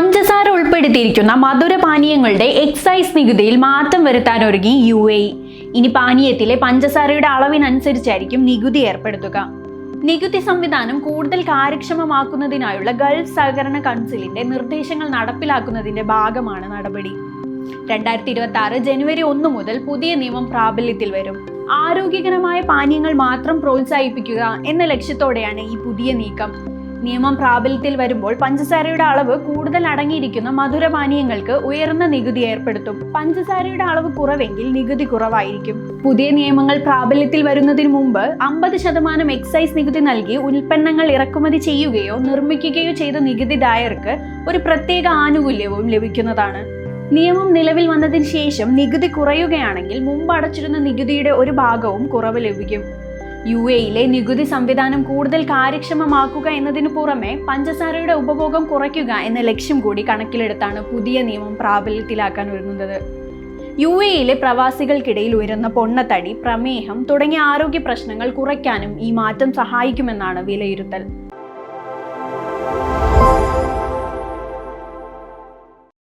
പഞ്ചസാര ഉൾപ്പെടുത്തിയിരിക്കുന്ന മധുരപാനീയങ്ങളുടെ എക്സൈസ് നികുതിയിൽ മാറ്റം വരുത്താൻ ഒരുങ്ങി യു എ. ഇനി പാനീയത്തിലെ പഞ്ചസാരയുടെ അളവിനനുസരിച്ചായിരിക്കും നികുതി ഏർപ്പെടുത്തുക. നികുതി സംവിധാനം കൂടുതൽ കാര്യക്ഷമമാക്കുന്നതിനായുള്ള ഗൾഫ് സഹകരണ കൗൺസിലിന്റെ നിർദ്ദേശങ്ങൾ നടപ്പിലാക്കുന്നതിന്റെ ഭാഗമാണ് നടപടി. രണ്ടായിരത്തി ഇരുപത്തി ആറ് ജനുവരി ഒന്ന് മുതൽ പുതിയ നിയമം പ്രാബല്യത്തിൽ വരും. ആരോഗ്യകരമായ പാനീയങ്ങൾ മാത്രം പ്രോത്സാഹിപ്പിക്കുക എന്ന ലക്ഷ്യത്തോടെയാണ് ഈ പുതിയ നീക്കം. നിയമം പ്രാബല്യത്തിൽ വരുമ്പോൾ പഞ്ചസാരയുടെ അളവ് കൂടുതൽ അടങ്ങിയിരിക്കുന്ന മധുരപാനീയങ്ങൾക്ക് ഉയർന്ന നികുതി ഏർപ്പെടുത്തും. പഞ്ചസാരയുടെ അളവ് കുറവെങ്കിൽ നികുതി കുറവായിരിക്കും. പുതിയ നിയമങ്ങൾ പ്രാബല്യത്തിൽ വരുന്നതിന് മുമ്പ് അമ്പത് ശതമാനം എക്സൈസ് നികുതി നൽകി ഉൽപ്പന്നങ്ങൾ ഇറക്കുമതി ചെയ്യുകയോ നിർമ്മിക്കുകയോ ചെയ്ത നികുതിദായർക്ക് ഒരു പ്രത്യേക ആനുകൂല്യവും ലഭിക്കുന്നതാണ്. നിയമം നിലവിൽ വന്നതിന് ശേഷം നികുതി കുറയുകയാണെങ്കിൽ മുമ്പ് അടച്ചിരുന്ന നികുതിയുടെ ഒരു ഭാഗവും കുറവ് ലഭിക്കും. യു എയിലെ നികുതി സംവിധാനം കൂടുതൽ കാര്യക്ഷമമാക്കുക എന്നതിനു പുറമെ പഞ്ചസാരയുടെ ഉപഭോഗം കുറയ്ക്കുക എന്ന ലക്ഷ്യം കൂടി കണക്കിലെടുത്താണ് പുതിയ നിയമം പ്രാബല്യത്തിലാക്കാൻ ഒരുങ്ങുന്നത്. യു എയിലെ പ്രവാസികൾക്കിടയിൽ ഉയരുന്ന പൊണ്ണത്തടി പ്രമേഹം തുടങ്ങിയ ആരോഗ്യ പ്രശ്നങ്ങൾ കുറയ്ക്കാനും ഈ മാറ്റം സഹായിക്കുമെന്നാണ് വിലയിരുത്തൽ.